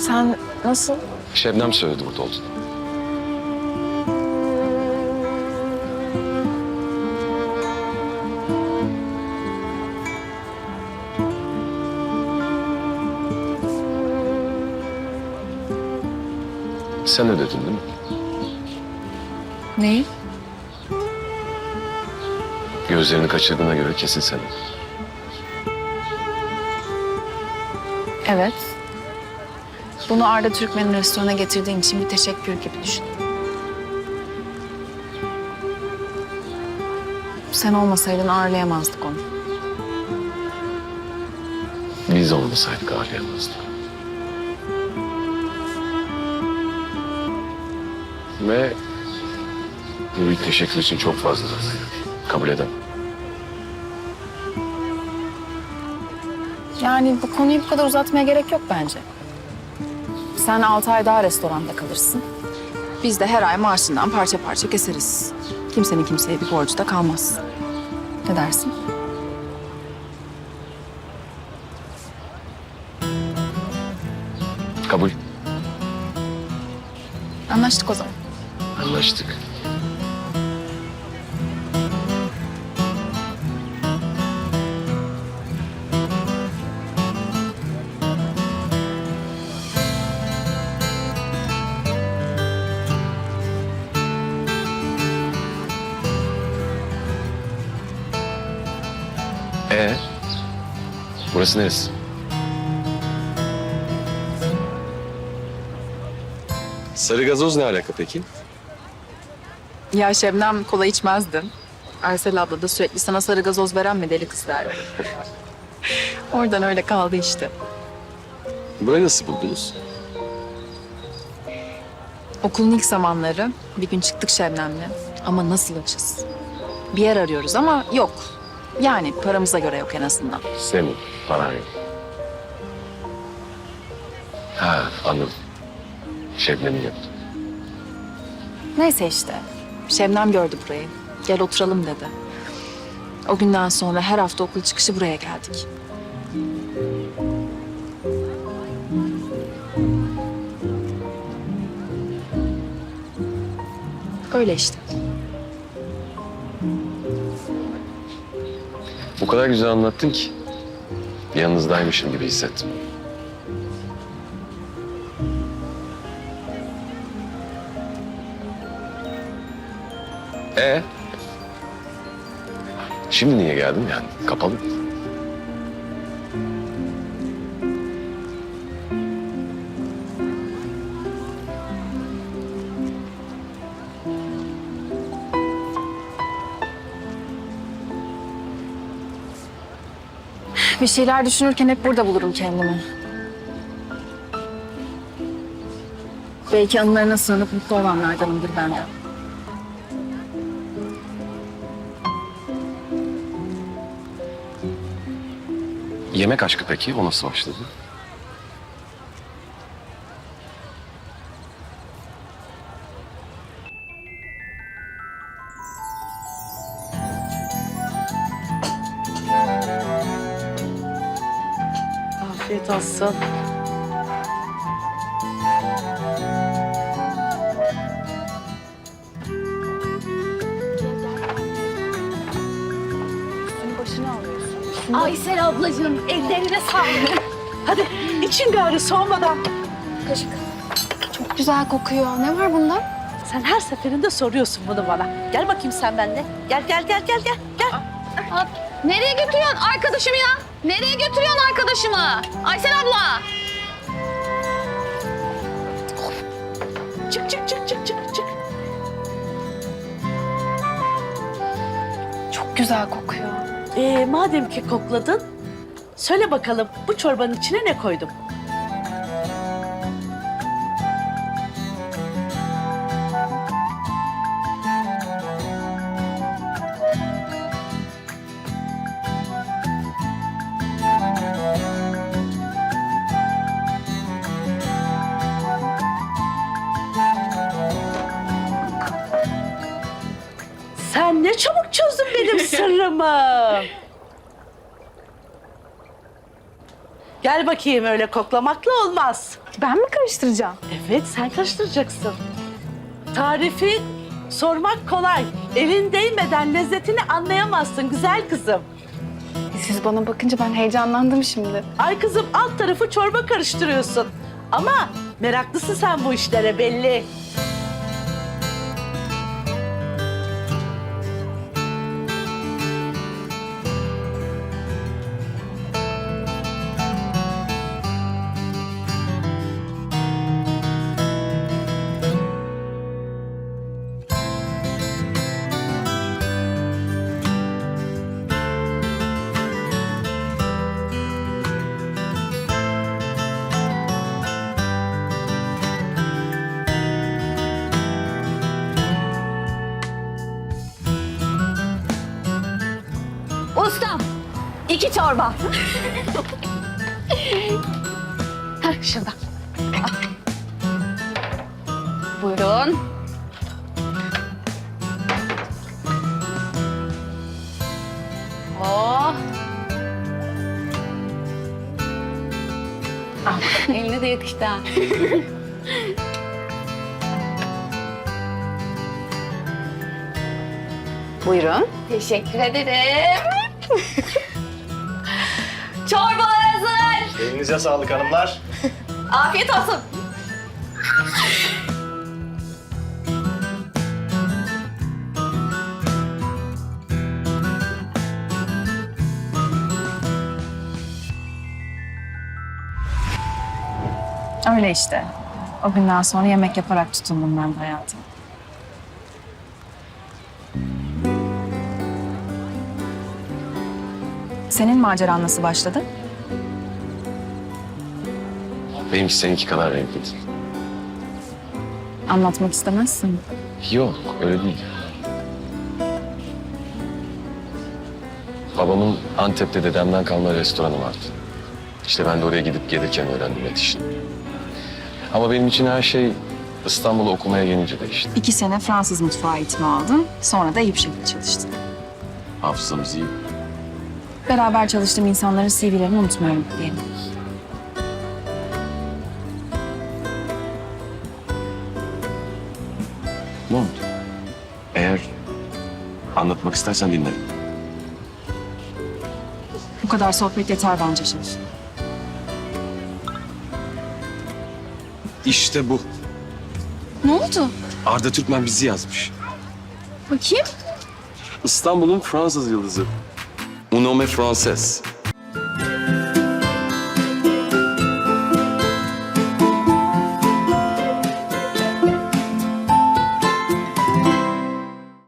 Sen nasıl? Şebnem söyledi burada olduğunu. Sen ödedin değil mi? Neyi? Gözlerini kaçırdığına göre kesin sen. Evet. Bunu Arda Türkmen'in restorana getirdiğin için bir teşekkür gibi düşün. Sen olmasaydın ağırlayamazdık onu. Biz olmasaydık ağırlayamazdık. Ve bu büyük teşekkür için çok fazla kabul edemem. Yani bu konuyu bu kadar uzatmaya gerek yok bence. Sen altı ay daha restoranda kalırsın. Biz de her ay maaşından parça parça keseriz. Kimsenin kimseye bir borcu da kalmaz. Ne dersin? Kabul. Anlaştık o zaman. Anlaştık. Ee, burası neresi? Sarı gazoz ne alaka peki? Ya Şebnem kola içmezdi. Aysel abla da sürekli sana sarı gazoz veren mi deli kız derdi. Oradan öyle kaldı işte. Burayı nasıl buldunuz? Okulun ilk zamanları bir gün çıktık Şebnem'le. Ama nasıl açız? Bir yer arıyoruz ama yok. Yani paramıza göre yok en azından. Senin paran yok. Ha anladım. Şebnem'in yaptı. Neyse işte. Şebnem gördü burayı. Gel oturalım dedi. O günden sonra her hafta okul çıkışı buraya geldik. Öyle işte. O kadar güzel anlattın ki yanınızdaymışım gibi hissettim. E Şimdi niye geldim yani? Kapalı. Bir şeyler düşünürken hep burada bulurum kendimi. Belki anılarına sığınıp mutlu olanlardanımdır ben de. Yemek aşkı peki? O nasıl başladı? Olsun. Aysel ablacığım ellerine sağlık. Hadi için gari soğumadan. Çok güzel kokuyor. Ne var bunda? Sen her seferinde soruyorsun bunu bana. Gel bakayım sen benimle. Gel gel gel gel gel. gel. Aa, nereye götürüyorsun arkadaşımı ya? Nereye götürüyorsun arkadaşımı? Aysel abla. Çık çık çık çık çık çık. Çok güzel kokuyor. Ee, madem ki kokladın, söyle bakalım bu çorbanın içine ne koydum? Sen ne çabuk çözdün benim sırrımı. Gel bakayım öyle koklamakla olmaz. Ben mi karıştıracağım? Evet sen karıştıracaksın. Tarifi sormak kolay. Elin değmeden lezzetini anlayamazsın güzel kızım. Siz bana bakınca ben heyecanlandım şimdi. Ay kızım alt tarafı çorba karıştırıyorsun. Ama meraklısın sen bu işlere belli. İki çorba. Heh, şurada. Al. Buyurun. Oh. Ah, eline de yakıştı ha. Buyurun. Teşekkür ederim. Çorbalar hazır. Elinize sağlık hanımlar. Afiyet olsun. Öyle işte. O günden sonra yemek yaparak tutundum ben de hayatıma. Senin maceran nasıl başladı? Benimki seninki kadar renkli değil. Anlatmak istemezsin. Yok öyle değil. Babamın Antep'te dedemden kalma restoranı vardı. İşte ben de oraya gidip gelirken öğrendim et işini. Ama benim için her şey İstanbul'a okumaya gelince değişti. İki sene Fransız mutfağı eğitimi aldın. Sonra da iyi bir şekilde çalıştın. Hafızamız iyi. Beraber çalıştığım insanların CV'lerini unutmuyorum diyelim. Ne oldu? Eğer anlatmak istersen dinlerim. Bu kadar sohbet yeter bence şimdi. İşte bu. Ne oldu? Arda Türkmen bizi yazmış. Bakayım. İstanbul'un Fransız yıldızı. O nome é francês.